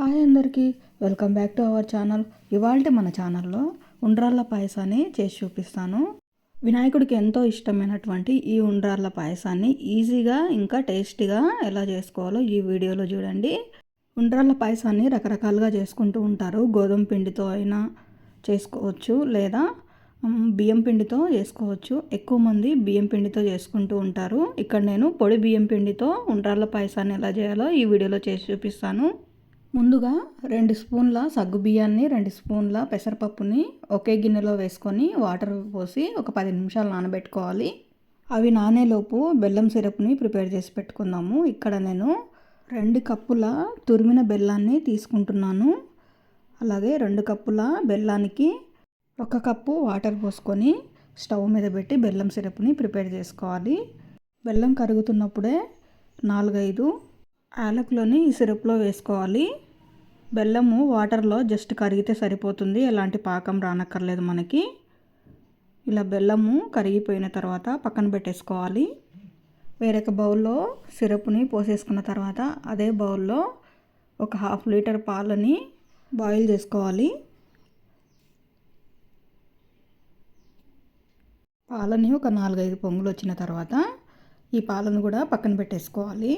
Hi అందరికీ welcome back to our channel. ఇవాళ మన ఛానల్లో ఉండ్రాళ్ళ పాయసాన్ని చేసి చూపిస్తాను. వినాయకుడికి ఎంతో ఇష్టమైనటువంటి ఈ ఉండ్రాళ్ళ పాయసాన్ని ఈజీగా ఇంకా టేస్టీగా ఎలా చేసుకోవాలో ఈ వీడియోలో చూడండి. ఉండ్రాళ్ళ పాయసాన్ని రకరకాలుగా చేసుకుంటూ ఉంటారు. గోధుమ పిండితో అయినా చేసుకోవచ్చు లేదా బియ్యం పిండితో చేసుకోవచ్చు. ఎక్కువ మంది బియ్యం పిండితో చేసుకుంటూ ఉంటారు. ఇక్కడ నేను పొడి బియ్యం పిండితో ఉండ్రాళ్ళ పాయసాన్ని ఎలా చేయాలో ఈ వీడియోలో చేసి చూపిస్తాను. ముందుగా రెండు స్పూన్ల సగ్గు బియ్యాన్ని రెండు స్పూన్ల పెసరపప్పుని ఒకే గిన్నెలో వేసుకొని వాటర్ పోసి ఒక పది నిమిషాలు నానబెట్టుకోవాలి. అవి నానేలోపు బెల్లం సిరప్ని ప్రిపేర్ చేసి పెట్టుకుందాము. ఇక్కడ నేను రెండు కప్పుల తురిమిన బెల్లాన్ని తీసుకుంటున్నాను. అలాగే రెండు కప్పుల బెల్లానికి ఒక కప్పు వాటర్ పోసుకొని స్టవ్ మీద పెట్టి బెల్లం సిరప్ని ప్రిపేర్ చేసుకోవాలి. బెల్లం కరుగుతున్నప్పుడే నాలుగైదు యాలకులని ఈ సిరప్లో వేసుకోవాలి. బెల్లము వాటర్లో జస్ట్ కరిగితే సరిపోతుంది. ఎలాంటి పాకం రానక్కర్లేదు మనకి. ఇలా బెల్లము కరిగిపోయిన తర్వాత పక్కన పెట్టేసుకోవాలి. వేరొక బౌల్లో సిరప్ని పోసేసుకున్న తర్వాత అదే బౌల్లో ఒక హాఫ్ లీటర్ పాలని బాయిల్ చేసుకోవాలి. పాలని ఒక నాలుగైదు పొంగులు వచ్చిన తర్వాత ఈ పాలను కూడా పక్కన పెట్టేసుకోవాలి.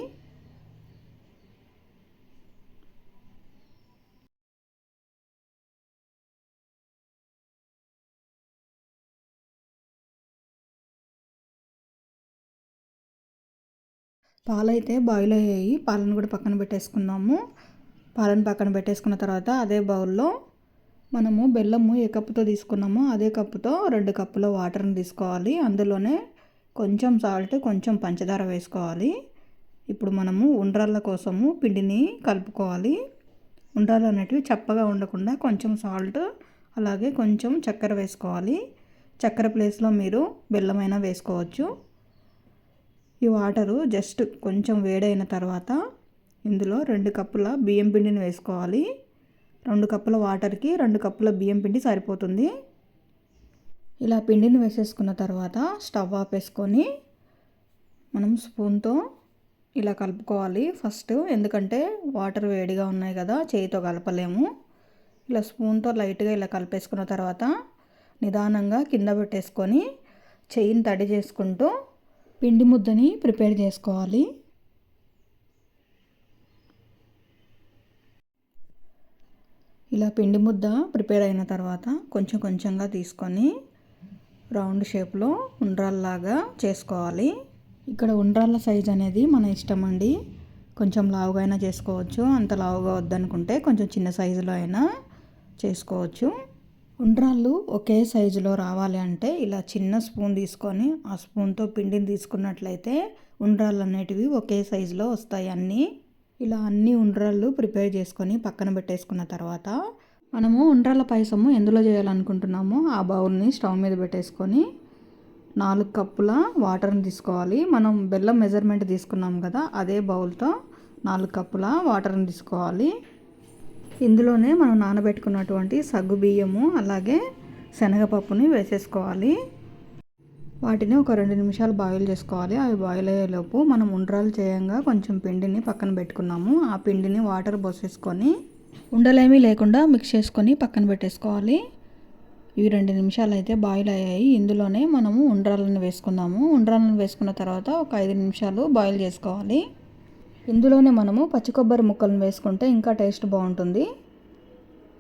పాలైతే బాయిల్ అయ్యాయి. పాలను కూడా పక్కన పెట్టేసుకున్నాము. పాలను పక్కన పెట్టేసుకున్న తర్వాత అదే బౌల్లో మనము బెల్లము ఏ కప్పుతో తీసుకున్నామో అదే కప్పుతో రెండు కప్పుల వాటర్ని తీసుకోవాలి. అందులోనే కొంచెం సాల్ట్ కొంచెం పంచదార వేసుకోవాలి. ఇప్పుడు మనము ఉండ్రాళ్ళ కోసము పిండిని కలుపుకోవాలి. ఉండ్రాలు అనేటివి చప్పగా ఉండకుండా కొంచెం సాల్ట్ అలాగే కొంచెం చక్కెర వేసుకోవాలి. చక్కెర ప్లేస్లో మీరు బెల్లమైనా వేసుకోవచ్చు. ఈ వాటరు జస్ట్ కొంచెం వేడైన తర్వాత ఇందులో రెండు కప్పుల బియ్యం పిండిని వేసుకోవాలి. రెండు కప్పుల వాటర్కి రెండు కప్పుల బియ్యం పిండి సరిపోతుంది. ఇలా పిండిని వేసేసుకున్న తర్వాత స్టవ్ ఆపేసుకొని మనం స్పూన్తో ఇలా కలుపుకోవాలి. ఫస్ట్ ఎందుకంటే వాటర్ వేడిగా ఉన్నాయి కదా చేయితో కలపలేము. ఇలా స్పూన్తో లైట్గా ఇలా కలిపేసుకున్న తర్వాత నిదానంగా కింద పెట్టేసుకొని చెయ్యిని తడి చేసుకుంటూ పిండి ముద్దని ప్రిపేర్ చేసుకోవాలి. ఇలా పిండి ముద్ద ప్రిపేర్ అయిన తర్వాత కొంచెం కొంచెంగా తీసుకొని రౌండ్ షేప్లో ఉండ్రాల్లాగా చేసుకోవాలి. ఇక్కడ ఉండ్రాళ్ళ సైజ్ అనేది మన ఇష్టం అండి. కొంచెం లావుగా అయినా చేసుకోవచ్చు. అంత లావుగా వద్దనుకుంటే కొంచెం చిన్న సైజులో అయినా చేసుకోవచ్చు. ఉండ్రాళ్ళు ఒకే సైజులో రావాలి అంటే ఇలా చిన్న స్పూన్ తీసుకొని ఆ స్పూన్తో పిండిని తీసుకున్నట్లయితే ఉండ్రాళ్ళు అనేటివి ఒకే సైజులో వస్తాయి అన్నీ. ఇలా అన్ని ఉండ్రాళ్ళు ప్రిపేర్ చేసుకొని పక్కన పెట్టేసుకున్న తర్వాత మనము ఉండ్రాళ్ళ పాయసము ఎందులో చేయాలనుకుంటున్నామో ఆ బౌల్ని స్టవ్ మీద పెట్టేసుకొని నాలుగు కప్పుల వాటర్ని తీసుకోవాలి. మనం బెల్లం మెజర్మెంట్ తీసుకున్నాం కదా అదే బౌల్తో నాలుగు కప్పుల వాటర్ని తీసుకోవాలి. ఇందులోనే మనం నానబెట్టుకున్నటువంటి సగ్గు బియ్యము అలాగే శనగపప్పుని వేసేసుకోవాలి. వాటిని ఒక రెండు నిమిషాలు బాయిల్ చేసుకోవాలి. అవి బాయిల్ అయ్యేలోపు మనం ఉండ్రాలు చేయంగా కొంచెం పిండిని పక్కన పెట్టుకున్నాము. ఆ పిండిని వాటర్ పోసేసుకొని ఉండలేమీ లేకుండా మిక్స్ చేసుకొని పక్కన పెట్టేసుకోవాలి. ఇవి రెండు నిమిషాలు అయితే బాయిల్ అయ్యాయి. ఇందులోనే మనము ఉండ్రాలను వేసుకుందాము. ఉండ్రాలను వేసుకున్న తర్వాత ఒక ఐదు నిమిషాలు బాయిల్ చేసుకోవాలి. ఇందులోనే మనము పచ్చి కొబ్బరి ముక్కలను వేసుకుంటే ఇంకా టేస్ట్ బాగుంటుంది.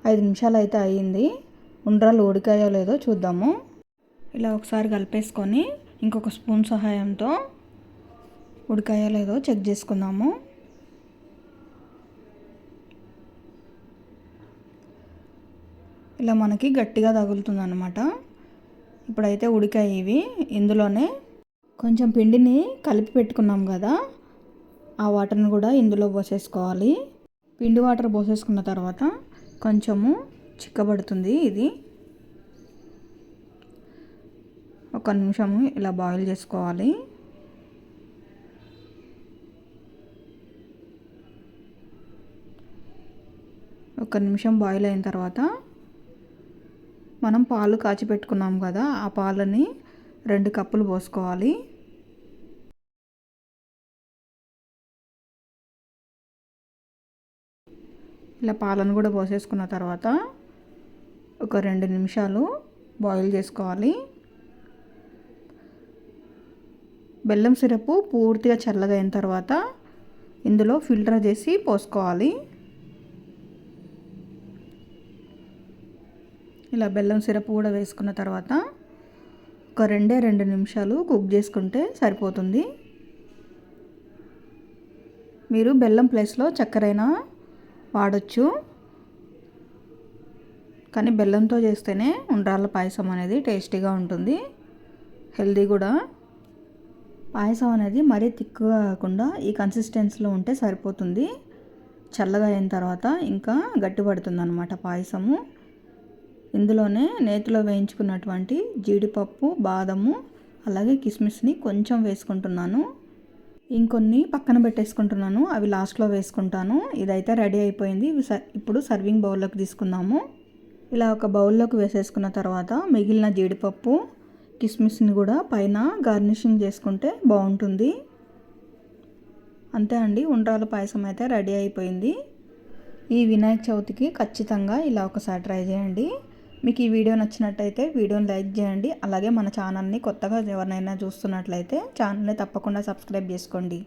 ఐదు నిమిషాలు అయితే అయ్యింది. ఉండ్రాలు ఉడికాయో లేదో చూద్దాము. ఇలా ఒకసారి కలిపేసుకొని ఇంకొక స్పూన్ సహాయంతో ఉడికాయో లేదో చెక్ చేసుకుందాము. ఇలా మనకి గట్టిగా తగులుతుందన్నమాట. ఇప్పుడైతే ఉడికాయి ఇవి. ఇందులోనే కొంచెం పిండిని కలిపి పెట్టుకున్నాం కదా. ఆ వాటర్ని కూడా ఇందులో పోసేసుకోవాలి. పిండి వాటర్ పోసేసుకున్న తర్వాత కొంచెము చిక్కబడుతుంది ఇది. ఒక నిమిషము ఇలా బాయిల్ చేసుకోవాలి. ఒక నిమిషం బాయిల్ అయిన తర్వాత మనం పాలు కాచి పెట్టుకున్నాం కదా ఆ పాలని రెండు కప్పులు పోసుకోవాలి. ఇలా పాలను కూడా పోసేసుకున్న తర్వాత ఒక రెండు నిమిషాలు బాయిల్ చేసుకోవాలి. బెల్లం సిరప్ పూర్తిగా చల్లగా అయిన తర్వాత ఇందులో ఫిల్టర్ చేసి పోసుకోవాలి. ఇలా బెల్లం సిరప్ కూడా వేసుకున్న తర్వాత ఒక రెండే రెండు నిమిషాలు కుక్ చేసుకుంటే సరిపోతుంది. మీరు బెల్లం ప్లేస్లో చక్కెరైనా వాడచ్చు. కానీ బెల్లంతో చేస్తేనే ఉండ్రాళ్ళ పాయసం అనేది టేస్టీగా ఉంటుంది. హెల్దీ కూడా. పాయసం అనేది మరీ తిక్కుగా కాకుండా ఈ కన్సిస్టెన్సీలో ఉంటే సరిపోతుంది. చల్లగా అయిన తర్వాత ఇంకా గట్టిపడుతుంది అనమాట పాయసము. ఇందులోనే నేతిలో వేయించుకున్నటువంటి జీడిపప్పు బాదము అలాగే కిస్మిస్ని కొంచెం వేసుకుంటున్నాను. ఇంకొన్ని పక్కన పెట్టేసుకుంటున్నాను. అవి లాస్ట్లో వేసుకుంటాను. ఇదైతే రెడీ అయిపోయింది. ఇప్పుడు సర్వింగ్ బౌల్లోకి తీసుకుందాము. ఇలా ఒక బౌల్లోకి వేసేసుకున్న తర్వాత మిగిలిన జీడిపప్పు కిస్మిస్ని కూడా పైన గార్నిషింగ్ చేసుకుంటే బాగుంటుంది. అంతే అండి. ఉండ్రాల పాయసం అయితే రెడీ అయిపోయింది. ఈ వినాయక చవితికి ఖచ్చితంగా ఇలా ఒకసారి ట్రై చేయండి. మీకు ఈ వీడియో నచ్చినట్టయితే వీడియోని లైక్ చేయండి. అలాగే మన ఛానల్ని కొత్తగా ఎవరినైనా చూస్తున్నట్లయితే ఛానల్ని తప్పకుండా సబ్స్క్రైబ్ చేసుకోండి.